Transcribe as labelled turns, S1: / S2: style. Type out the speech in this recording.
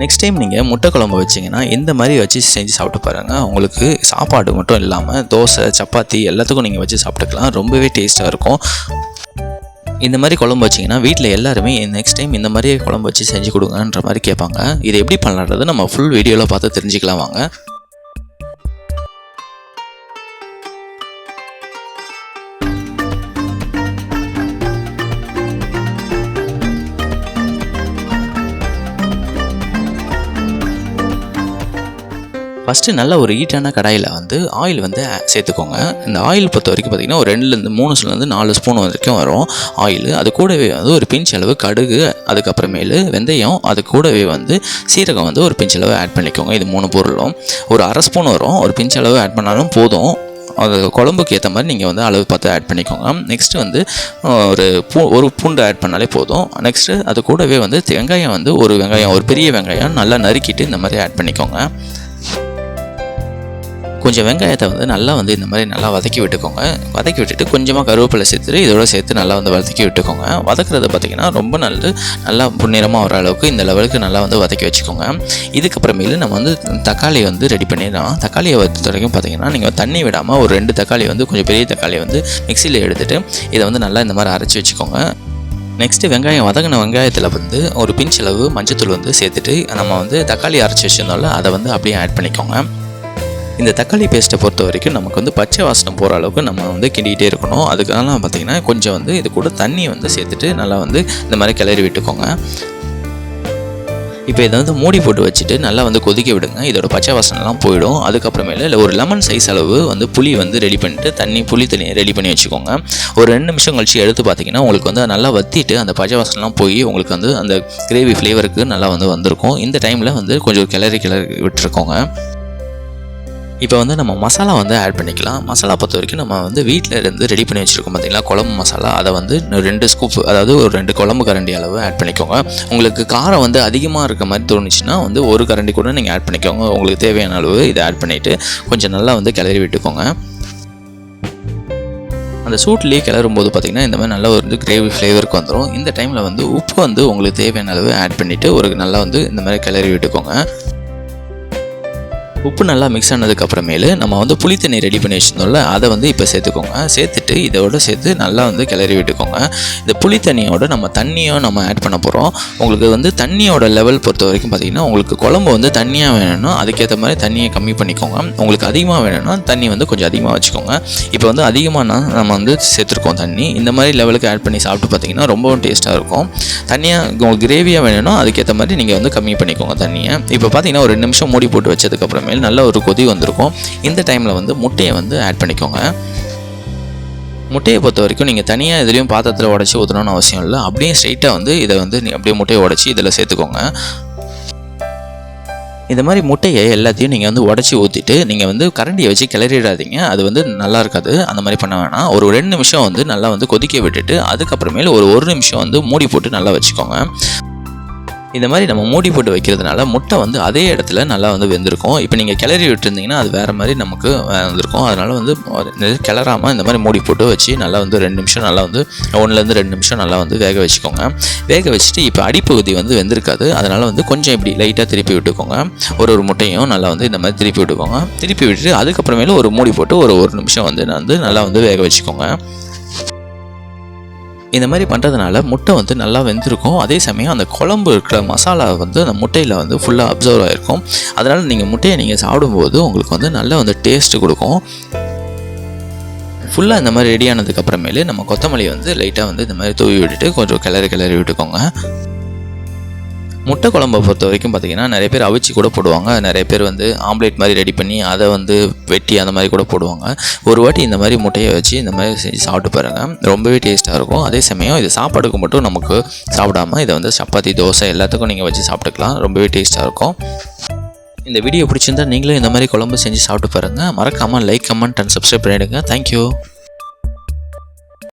S1: Next time நீங்கள் முட்டை குழம்பு வச்சிங்கன்னா இந்த மாதிரி வச்சு செஞ்சு சாப்பிட்டு பாருங்கள் உங்களுக்கு சாப்பாடு மட்டும் இல்லாமல் தோசை சப்பாத்தி எல்லாத்துக்கும் நீங்கள் வச்சு சாப்பிட்டுக்கலாம். ரொம்பவே டேஸ்ட்டாக இருக்கும். இந்த மாதிரி குழம்பு வச்சிங்கன்னா வீட்டில் எல்லாருமே நெக்ஸ்ட் டைம் இந்த மாதிரி குழம்பு வச்சு செஞ்சு கொடுங்கன்ற மாதிரி கேட்பாங்க. இது எப்படி பண்ணலான்றது நம்ம ஃபுல் வீடியோவில் பார்த்து தெரிஞ்சுக்கலாம் வாங்க. ஃபஸ்ட்டு நல்ல ஒரு ஹீட்டான கடாயில் வந்து ஆயில் வந்து சேர்த்துக்கோங்க. இந்த ஆயில் பொறுத்த வரைக்கும் பார்த்திங்கன்னா ஒரு ரெண்டுலேருந்து மூணு நாலு ஸ்பூன் வரைக்கும் வரும் ஆயில் அது கூடவே வந்து ஒரு பிஞ்ச் அளவு கடுகு அதுக்கப்புறமேலு வெந்தயம் அது கூடவே வந்து சீரகம் வந்து ஒரு பிஞ்ச் அளவு ஆட் பண்ணிக்கோங்க. இது மூணு பொருளும். ஒரு அரை ஸ்பூன் வரும். ஒரு பிஞ்ச் அளவு ஆட் பண்ணாலும் போதும். அது குழம்புக்கு ஏற்ற மாதிரி நீங்கள் வந்து அளவு பார்த்து ஆட் பண்ணிக்கோங்க. நெக்ஸ்ட்டு வந்து ஒரு பூ ஒரு பூண்டு ஆட் பண்ணாலே போதும். நெக்ஸ்ட்டு அது கூடவே வந்து வெங்காயம் வந்து ஒரு வெங்காயம் ஒரு பெரிய வெங்காயம் நல்லா நறுக்கிட்டு இந்த மாதிரி ஆட் பண்ணிக்கோங்க. கொஞ்சம் வெங்காயத்தை வந்து நல்லா வந்து இந்த மாதிரி நல்லா வதக்கி விட்டுக்கோங்க. வதக்கி விட்டுட்டு கொஞ்சமாக கருவேப்பிலை சேர்த்துட்டு இதோட சேர்த்து நல்லா வந்து வதக்கி விட்டுக்கோங்க. வதக்குறது பார்த்திங்கன்னா ரொம்ப நல்லது நல்லா புன்னிறமாக வர அளவுக்கு இந்த லெவலுக்கு நல்லா வந்து வதக்கி வச்சுக்கோங்க. இதுக்கப்புறமேலு நம்ம வந்து தக்காளி வந்து ரெடி பண்ணிடலாம். தக்காளியை பொறுத்த வரைக்கும் பார்த்திங்கன்னா நீங்கள் தண்ணி விடாமல் ஒரு ரெண்டு தக்காளி வந்து கொஞ்சம் பெரிய தக்காளி வந்து மிக்சியில் எடுத்துகிட்டு இதை வந்து நல்லா இந்த மாதிரி அரைச்சி வச்சுக்கோங்க. நெக்ஸ்ட்டு வெங்காயம் வதங்கின வெங்காயத்தில் வந்து ஒரு பிஞ்ச் அளவு மஞ்சத்தூள் வந்து சேர்த்துட்டு நம்ம வந்து தக்காளி அரைச்சி வச்சுருந்தோம்ல அதை வந்து அப்படியே ஆட் பண்ணிக்கோங்க. இந்த தக்காளி பேஸ்ட்டை பொறுத்த வரைக்கும் நமக்கு வந்து பச்சை வாசனை போகிற அளவுக்கு நம்ம வந்து கிண்டிகிட்டே இருக்கணும். அதுக்காக பார்த்திங்கன்னா கொஞ்சம் வந்து இது கூட தண்ணி வந்து சேர்த்துட்டு நல்லா வந்து இந்த மாதிரி கிளறி விட்டுக்கோங்க. இப்போ இதை வந்து மூடி போட்டு வச்சுட்டு நல்லா வந்து கொதிக்க விடுங்க. இதோட பச்சை வாசனைலாம் போயிடும். அதுக்கப்புறமேல இல்லை ஒரு லெமன் சைஸ் அளவு வந்து புளி வந்து ரெடி பண்ணிட்டு தண்ணி புளி தண்ணியை ரெடி பண்ணி வச்சுக்கோங்க. ஒரு ரெண்டு நிமிஷம் கழிச்சு எடுத்து பார்த்தீங்கன்னா உங்களுக்கு வந்து நல்லா வத்திட்டு அந்த பச்சை வாசனைலாம் போய் உங்களுக்கு வந்து அந்த கிரேவி ஃப்ளேவருக்கு நல்லா வந்து வந்திருக்கும். இந்த டைமில் வந்து கொஞ்சம் கிளறி கிளறி விட்டுருக்கோங்க. இப்போ வந்து நம்ம மசாலா வந்து ஆட் பண்ணிக்கலாம். மசாலா பொறுத்த வரைக்கும் நம்ம வந்து வீட்டில் இருந்து ரெடி பண்ணி வச்சுருக்கோம் பார்த்தீங்களா குழம்பு மசாலா. அதை வந்து ரெண்டு ஸ்கூப் அதாவது ஒரு ரெண்டு குழம்பு கரண்டி அளவு ஆட் பண்ணிக்கோங்க. உங்களுக்கு காரம் வந்து அதிகமாக இருக்க மாதிரி தோணுச்சுன்னா வந்து ஒரு கரண்டி கூட நீங்கள் ஆட் பண்ணிக்கோங்க. உங்களுக்கு தேவையான அளவு இதை ஆட் பண்ணிவிட்டு கொஞ்சம் நல்லா வந்து கிளறி விட்டுக்கோங்க. அந்த சூட்லேயே கிளறும் போது பார்த்திங்கன்னா இந்த மாதிரி நல்லா ஒரு கிரேவி ஃப்ளேவருக்கு வந்துடும் இந்த டைமில் வந்து உப்பு வந்து உங்களுக்கு தேவையான அளவு ஆட் பண்ணிவிட்டு ஒரு நல்லா வந்து இந்த மாதிரி கிளறி விட்டுக்கோங்க. உப்பு நல்லா மிக்ஸ் ஆனதுக்கப்புறமேலு நம்ம வந்து புளி தண்ணி ரெடி பண்ணி வச்சுருந்தோம்ல அதை வந்து இப்போ சேர்த்துக்கோங்க. சேர்த்துட்டு இதோட சேர்த்து நல்லா வந்து கிளறி விட்டுக்கோங்க. இந்த புளி தண்ணியோட நம்ம தண்ணியும் நம்ம ஆட் பண்ண போகிறோம் உங்களுக்கு வந்து தண்ணியோட லெவல் பொறுத்த வரைக்கும் பார்த்திங்கன்னா உங்களுக்கு குழம்பு வந்து தண்ணியாக வேணும்னா அதுக்கேற்ற மாதிரி தண்ணியை கம்மி பண்ணிக்கோங்க. உங்களுக்கு அதிகமாக வேணும்னா தண்ணி வந்து கொஞ்சம் அதிகமாக வச்சுக்கோங்க. இப்போ வந்து அதிகமாகனா நம்ம வந்து சேர்த்துருக்கோம் தண்ணி. இந்த மாதிரி லெவலுக்கு ஆட் பண்ணி சாப்பிட்டு பார்த்தீங்கன்னா ரொம்பவும் டேஸ்ட்டாக இருக்கும். தண்ணியாக உங்களுக்கு கிரேவியாக வேணும்னா அதுக்கேற்ற மாதிரி நீங்கள் வந்து கம்மி பண்ணிக்கோங்க தண்ணியை. இப்போ பார்த்தீங்கன்னா ஒரு ரெண்டு நிமிஷம் மூடி போட்டு வச்சதுக்கப்புறம் சமையல் நல்ல ஒரு கொதி வந்திருக்கும். இந்த டைமில் வந்து முட்டையை வந்து ஆட் பண்ணிக்கோங்க. முட்டையை பொறுத்த வரைக்கும் நீங்கள் தனியாக இதுலேயும் பாத்திரத்தில் உடச்சி ஊற்றணும்னு அவசியம் இல்லை. அப்படியே ஸ்ட்ரைட்டாக வந்து இதை வந்து அப்படியே முட்டையை உடச்சி இதில் சேர்த்துக்கோங்க. இந்த மாதிரி முட்டையை எல்லாத்தையும் நீங்கள் வந்து உடச்சி ஊற்றிட்டு நீங்கள் வந்து கரண்டியை வச்சு கிளறிடாதீங்க. அது வந்து நல்லா இருக்காது. அந்த மாதிரி பண்ண வேணாம். ஒரு ரெண்டு நிமிஷம் வந்து நல்லா வந்து கொதிக்க விட்டுட்டு அதுக்கப்புறமேல ஒரு ஒரு நிமிஷம் வந்து மூடி போட்டு நல்லா வச்சுக்கோங்க. இந்த மாதிரி நம்ம மூடி போட்டு வைக்கிறதுனால முட்டை வந்து அதே இடத்துல நல்லா வந்து வெந்திருக்கும். இப்போ நீங்கள் கிளறி விட்டுருந்தீங்கன்னா அது வேறு மாதிரி நமக்கு வந்திருக்கும். அதனால் வந்து கிளறாமல் இந்த மாதிரி மூடி போட்டு வச்சு நல்லா வந்து ரெண்டு நிமிஷம் நல்லா வந்து ஒன்றுலேருந்து ரெண்டு நிமிஷம் நல்லா வந்து வேக வச்சுக்கோங்க. வேக வச்சுட்டு இப்போ அடிப்பகுதி வந்து வெந்திருக்காது. அதனால் வந்து கொஞ்சம் இப்படி லைட்டாக திருப்பி விட்டுக்கோங்க. ஒரு ஒரு முட்டையும் நல்லா வந்து இந்த மாதிரி திருப்பி விட்டுக்கோங்க. திருப்பி விட்டுட்டு அதுக்கப்புறமேலும் ஒரு மூடி போட்டு ஒரு ஒரு நிமிஷம் வந்து வந்து நல்லா வந்து வேக வச்சுக்கோங்க. இந்த மாதிரி பண்ணுறதுனால முட்டை வந்து நல்லா வெந்திருக்கும். அதே சமயம் அந்த குழம்பு இருக்கிற மசாலா வந்து அந்த முட்டையில் வந்து ஃபுல்லாக அப்சர்வ் ஆகிருக்கும் அதனால் நீங்கள் முட்டையை நீங்கள் சாப்பிடும்போது உங்களுக்கு வந்து நல்ல வந்து டேஸ்ட்டு கொடுக்கும். ஃபுல்லாக இந்த மாதிரி ரெடி ஆனதுக்கப்புறமேலு நம்ம கொத்தமல்லி வந்து லைட்டாக வந்து இந்த மாதிரி தூவி விட்டுட்டு கொஞ்சம் கிளறி கிளறி விட்டுக்கோங்க. முட்டை குழம்பை பொறுத்த வரைக்கும் பார்த்திங்கன்னா நிறைய பேர் அவிச்சு கூட போடுவாங்க. நிறைய பேர் வந்து ஆம்லேட் மாதிரி ரெடி பண்ணி அதை வந்து வெட்டி அந்த மாதிரி கூட போடுவாங்க. ஒரு வாட்டி இந்த மாதிரி முட்டையை வச்சு இந்த மாதிரி செஞ்சு சாப்பிட்டு பாருங்கள் ரொம்பவே டேஸ்ட்டாக இருக்கும். அதே சமயம் இது சாப்பாடுக்கு மட்டும் நமக்கு சாப்பிடாமல் இதை வந்து சப்பாத்தி தோசை எல்லாத்துக்கும் நீங்கள் வச்சு சாப்பிட்டுக்கலாம். ரொம்பவே டேஸ்ட்டாக இருக்கும். இந்த வீடியோ பிடிச்சிருந்தா நீங்களும் இந்த மாதிரி குழம்பு செஞ்சு சாப்பிட்டு பாருங்கள் மறக்காமல் லைக் கமெண்ட் அண்ட் சப்ஸ்கிரைப் பண்ணிவிடுங்க தேங்க்யூ